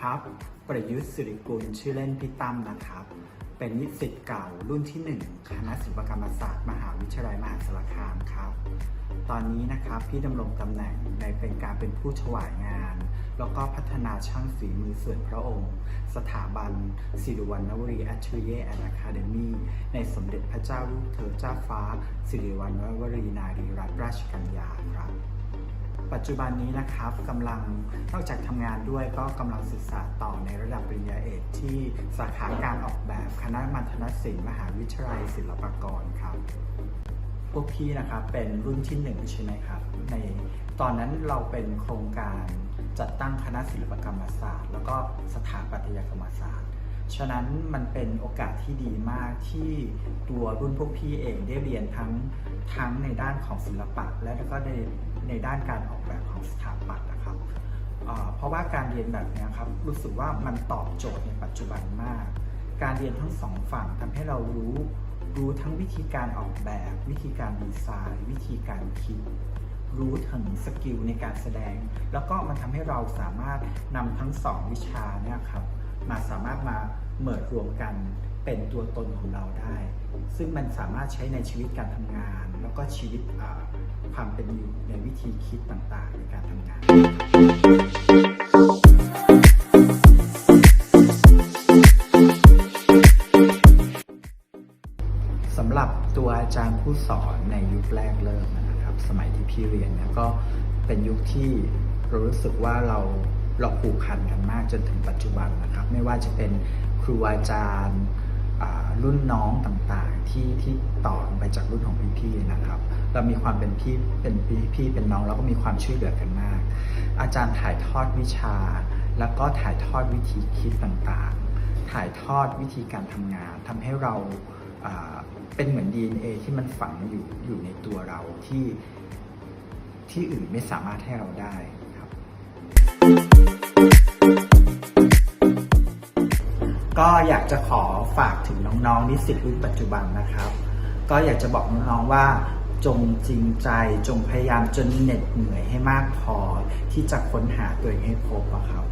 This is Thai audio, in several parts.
ครับ ประยุทธ์สิริกุลชื่อเล่นพี่ตั้มนะครับ เป็นนิสิตเก่ารุ่นที่ 1 คณะศิลปกรรมศาสตร์ มหาวิทยาลัยมหาสารคามครับ ตอนนี้นะครับพี่ดำรงตำแหน่งในเป็นการเป็นผู้ถวายงาน แล้วก็พัฒนาช่างฝีมือส่วนพระองค์ สถาบันศิริวัณวรีแอทเรียแอนด์อะคาเดมีในสมเด็จพระเจ้าลูกเธอเจ้าฟ้า สิริวัณวรีนารีรัตนราชกัญญาครับ ปัจจุบันนี้นะครับกำลังนอกจากทำงานด้วยก็กำลังศึกษาต่อในระดับปริญญาเอกที่สาขาการออกแบบคณะมัธนศิลป์มหาวิทยาลัยศิลปากรครับ พวกพี่นะครับเป็นรุ่นที่หนึ่งใช่ไหมครับในตอนนั้นเราเป็นโครงการจัดตั้งคณะศิลปกรรมศาสตร์ แล้วก็สถาปัตยกรรมศาสตร์ฉะนั้นมันเป็นโอกาสที่ดีมากที่ตัวรุ่นพวกพี่เองได้เรียนทั้ง ทั้งในด้านของศิลปะ และก็ในในด้านการออกแบบของสถาปัตย์นะครับเพราะว่าการเรียนแบบนี้ครับรู้สึกว่ามันตอบโจทย์ในปัจจุบันมาก การเรียนทั้งสองฝั่งทำให้เรารู้รู้ทั้งวิธีการออกแบบ วิธีการดีไซน์ วิธีการคิด รู้ถึงสกิลในการแสดง แล้วก็มันทำให้เราสามารถนำทั้งสองวิชาเนี่ยครับมาสามารถมาเมิดรวมกัน เป็นตัวตนของเราได้ ซึ่งมันสามารถใช้ในชีวิตการทำงาน แล้วก็ชีวิตความเป็นอยู่ในวิธีคิดต่างๆ ในการทำงานสำหรับตัวอาจารย์ผู้สอนในยุคแรกเริ่มนะครับ สมัยที่พี่เรียนเนี่ยก็เป็นยุคที่เรารู้สึกว่าเราเราผูกพันกันมากจนถึงปัจจุบันนะครับ ไม่ว่าจะเป็นครูอาจารย์ รุ่นน้องต่างๆที่ที่ต่อไปจากรุ่นของพี่ๆนะครับ เรามีความเป็นพี่เป็นพี่พี่เป็นน้องแล้วก็มีความช่วยเหลือกันมาก อาจารย์ถ่ายทอดวิชา แล้วก็ถ่ายทอดวิธีคิดต่างๆ ถ่ายทอดวิธีการทำงานทำให้เราอ่าเป็นเหมือน DNA ที่มันฝังอยู่อยู่ในตัวเราที่ที่อื่นไม่สามารถให้เราได้ครับ จะขอฝากถึงน้องๆนิสิตรุ่นปัจจุบันนะครับ ก็อยากจะบอกน้องๆว่าจงจริงใจจงพยายามจนเหน็ดเหนื่อยให้มากพอที่จะค้นหาตัวเองให้พบอะครับ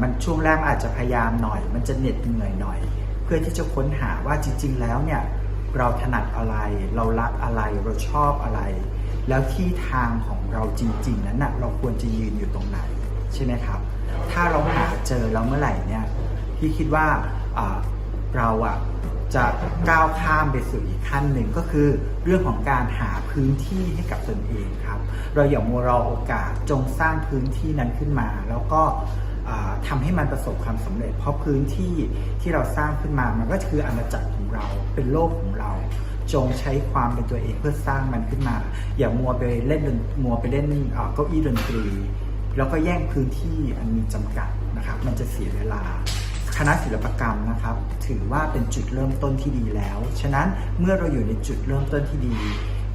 มันช่วงแรกอาจจะพยายามหน่อย มันจะเหน็ดเหนื่อยหน่อย เพื่อที่จะค้นหาว่าจริง ๆ แล้วเนี่ยเราถนัดอะไร เรารักอะไรเราชอบอะไร แล้วที่ทางของเราจริง ๆ นั้นน่ะเราควรจะยืนอยู่ตรงไหนใช่ไหมครับ ถ้าเราหาเจอแล้วเมื่อไหร่เนี่ย พี่คิดว่าเราอะจะก้าวข้ามไปสู่อีกขั้นหนึ่งก็คือเรื่องของการหาพื้นที่ให้กับตนเองครับ เราอย่ามัวรอโอกาสจงสร้างพื้นที่นั้นขึ้นมา แล้วก็ทำาให้มันประสบความสำเร็จ เพราะพื้นที่ที่เราสร้างขึ้นมามันก็คืออาณาจักรของเราเป็นโลกของเรา จงใช้ความเป็นตัวเองเพื่อสร้างมันขึ้นมา อย่ามัวไปเล่นดนมัวไปเล่นเก้าอี้ดนตรี แล้วก็แย่งพื้นที่อันมีจำกัดนะครับ มันจะเสียเวลา คณะศิลปกรรมนะครับ ถือว่าเป็นจุดเริ่มต้นที่ดีแล้ว ฉะนั้นเมื่อเราอยู่ในจุดเริ่มต้นที่ดี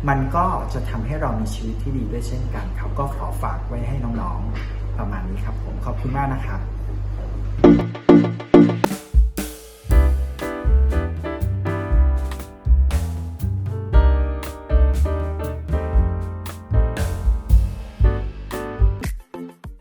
มันก็จะทำให้เรามีชีวิตที่ดีด้วยเช่นกันครับก็ขอฝากไว้ให้น้องๆประมาณนี้ครับผมขอบคุณมากนะครับ